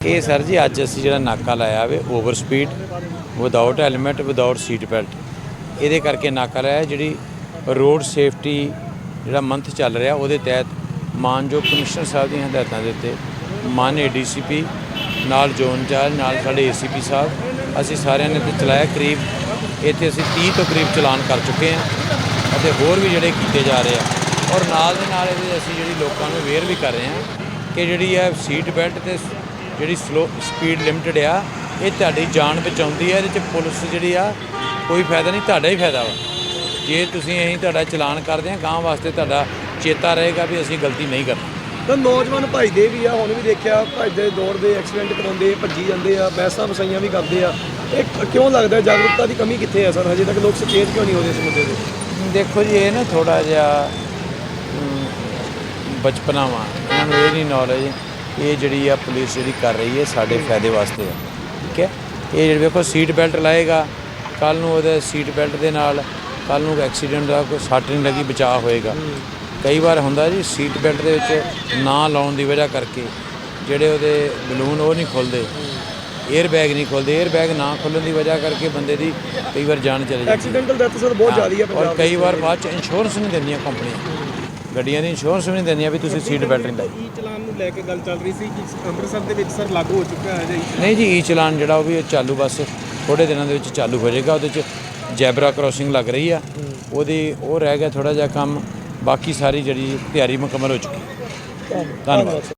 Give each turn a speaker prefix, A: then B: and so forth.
A: ਇਹ ਸਰ ਜੀ, ਅੱਜ ਅਸੀਂ ਜਿਹੜਾ ਨਾਕਾ ਲਾਇਆ ਵੇ over speed without helmet without seat belt ਇਹਦੇ ਕਰਕੇ ਨਾਕਾ ਲਾਇਆ, ਜਿਹੜੀ ਰੋਡ ਸੇਫਟੀ ਜਿਹੜਾ ਮੰਥ ਚੱਲ ਰਿਹਾ, ਉਹਦੇ ਤਹਿਤ ਮਾਨਯੋਗ ਕਮਿਸ਼ਨਰ ਸਾਹਿਬ ਦੀਆਂ ਹਦਾਇਤਾਂ ਦੇ ਉੱਤੇ ਮਾਨਯ ਡੀਸੀਪੀ ਨਾਲ ਜ਼ੋਨ ਚਾਰ ਨਾਲ ਸਾਡੇ ਏਸੀਪੀ ਸਾਹਿਬ, ਅਸੀਂ ਸਾਰਿਆਂ ਨੇ ਤੇ ਚਲਾਇਆ। ਕਰੀਬ ਇੱਥੇ ਅਸੀਂ 30 ਤੋਂ ਕਰੀਬ ਚਲਾਨ ਕਰ ਚੁੱਕੇ ਹਾਂ ਅਤੇ ਹੋਰ ਵੀ ਜਿਹੜੇ ਕੀਤੇ ਜਾ ਰਹੇ ਆ। ਔਰ ਨਾਲ ਦੇ ਨਾਲ ਇਹਦੇ ਅਸੀਂ ਜਿਹੜੀ ਲੋਕਾਂ ਨੂੰ ਅਵੇਅਰ ਵੀ ਕਰ ਰਹੇ ਹਾਂ ਕਿ ਜਿਹੜੀ ਹੈ ਸੀਟ ਬੈਲਟ ਤੇ ਜਿਹੜੀ ਸਲੋ ਸਪੀਡ ਲਿਮਟਡ ਆ ਇਹ ਤੁਹਾਡੀ ਜਾਨ ਬਚਾਉਂਦੀ ਹੈ ਇਹਦੇ ਚ ਪੁਲਿਸ ਜਿਹੜੀ ਆ ਕੋਈ ਫਾਇਦਾ ਨਹੀਂ ਤੁਹਾਡਾ ਹੀ ਫਾਇਦਾ ਵਾ। ਜੇ ਤੁਸੀਂ ਅਸੀਂ ਤੁਹਾਡਾ ਚਲਾਨ ਕਰਦੇ ਆ ਗਾਂ ਵਾਸਤੇ ਤੁਹਾਡਾ ਚੇਤਾ ਰਹੇਗਾ ਵੀ ਅਸੀਂ ਗਲਤੀ ਨਹੀਂ ਕਰਨੀ।
B: ਤਾਂ ਨੌਜਵਾਨ ਭੱਜਦੇ ਵੀ ਆ ਹੁਣ ਵੀ ਦੇਖਿਆ ਭੱਜਦੇ ਦੌੜਦੇ ਐਕਸੀਡੈਂਟ ਕਰਾਉਂਦੇ ਭੱਜੀ ਜਾਂਦੇ ਆ ਬੈਸਾਂ ਵਸਾਈਆਂ ਵੀ ਕਰਦੇ ਆ। ਇਹ ਕਿਉਂ ਲੱਗਦਾ ਜਾਗਰੂਕਤਾ ਦੀ ਕਮੀ ਕਿੱਥੇ ਹੈ ਸਰ? ਹਜੇ ਤੱਕ ਲੋਕ ਸੁਚੇਤ ਕਿਉਂ ਨਹੀਂ ਹੋ ਰਹੇ ਇਸ ਮੁੱਦੇ ਤੇ?
A: ਦੇਖੋ ਜੀ ਇਹ ਨਾ ਥੋੜਾ ਜਿਹਾ ਬਚਪਨਾ ਵਾ। ਇਹਨਾਂ ਨੂੰ ਇਹ ਨਹੀਂ ਨੌਲੇਜ ਇਹ ਜਿਹੜੀ ਆ ਪੁਲਿਸ ਜਿਹੜੀ ਕਰ ਰਹੀ ਹੈ ਸਾਡੇ ਫਾਇਦੇ ਵਾਸਤੇ ਆ। ਠੀਕ ਹੈ? ਇਹ ਜਿਹੜੀ ਵੇਖੋ ਸੀਟ ਬੈਲਟ ਲਾਏਗਾ। ਕੱਲ ਨੂੰ ਉਹਦੇ ਸੀਟ ਬੈਲਟ ਦੇ ਨਾਲ ਕੱਲ ਨੂੰ ਐਕਸੀਡੈਂਟ ਦਾ ਕੋਈ ਸੱਟ ਨਹੀਂ ਲੱਗੀ ਬਚਾਅ ਹੋਏਗਾ। ਕਈ ਵਾਰ ਹੁੰਦਾ ਜੀ ਸੀਟ ਬੈਲਟ ਦੇ ਵਿੱਚ ਨਾ ਲਾਉਣ ਦੀ ਵਜ੍ਹਾ ਕਰਕੇ ਜਿਹੜੇ ਉਹਦੇ ਬਲੂਨ ਉਹ ਨਹੀਂ ਖੁੱਲਦੇ 에ਅਰ ਬੈਗ ਨਹੀਂ ਖੁੱਲਦੇ। 에ਅਰ ਬੈਗ ਨਾ ਖੁੱਲਣ ਦੀ ਵਜ੍ਹਾ ਕਰਕੇ ਬੰਦੇ ਦੀ ਕਈ ਵਾਰ ਜਾਨ ਚਲੀ ਜਾਂਦੀ ਹੈ।
B: ਐਕਸੀਡੈਂਟਲ ਡੈਥ ਸਰ ਬਹੁਤ ਜ਼ਿਆਦਾ ਹੈ
A: ਔਰ
B: ਪੰਜਾਬ
A: ਕਈ ਵਾਰ ਬਾਅਦ ਚ ਇੰਸ਼ੋਰੈਂਸ ਨਹੀਂ ਦਿੰਦੀਆਂ ਕੰਪਨੀਆਂ। ਗੱਡੀਆਂ ਦੀ ਇੰਸ਼ੋਰੈਂਸ ਵੀ ਨਹੀਂ ਦਿੰਦੀਆਂ ਵੀ ਤੁਸੀਂ ਸੀਟ ਬੈਲਟ ਨਹੀਂ ਲਾਈ।
C: ਈ ਚਲਾਨ ਨੂੰ ਲੈ ਕੇ ਗੱਲ ਚੱਲ ਰਹੀ ਸੀ ਕਿ ਅੰਮ੍ਰਿਤਸਰ ਦੇ ਵਿੱਚ ਸਰ ਲਾਗੂ ਹੋ ਚੁੱਕਾ ਹੈ ਜੀ
A: ਨਹੀਂ ਜੀ ਈ ਚਲਾਨ ਜਿਹੜਾ ਉਹ ਵੀ ਚਾਲੂ ਬਸ ਥੋੜੇ ਦਿਨਾਂ ਦੇ ਵਿੱਚ ਚਾਲੂ ਹੋ ਜਾਏਗਾ। ਉਹਦੇ ਚ ਜੈਬਰਾ ਕ੍ਰੋਸਿੰਗ ਲੱਗ ਰਹੀ ਆ। ਉਹਦੀ ਉਹ ਰਹਿ ਗਿਆ ਥੋੜਾ ਜਿਹਾ ਕੰਮ। ਬਾਕੀ ਸਾਰੀ ਜਿਹੜੀ ਤਿਆਰੀ ਮੁਕੰਮਲ ਹੋ ਚੁੱਕੀ ਹੈ। ਧੰਨਵਾਦ।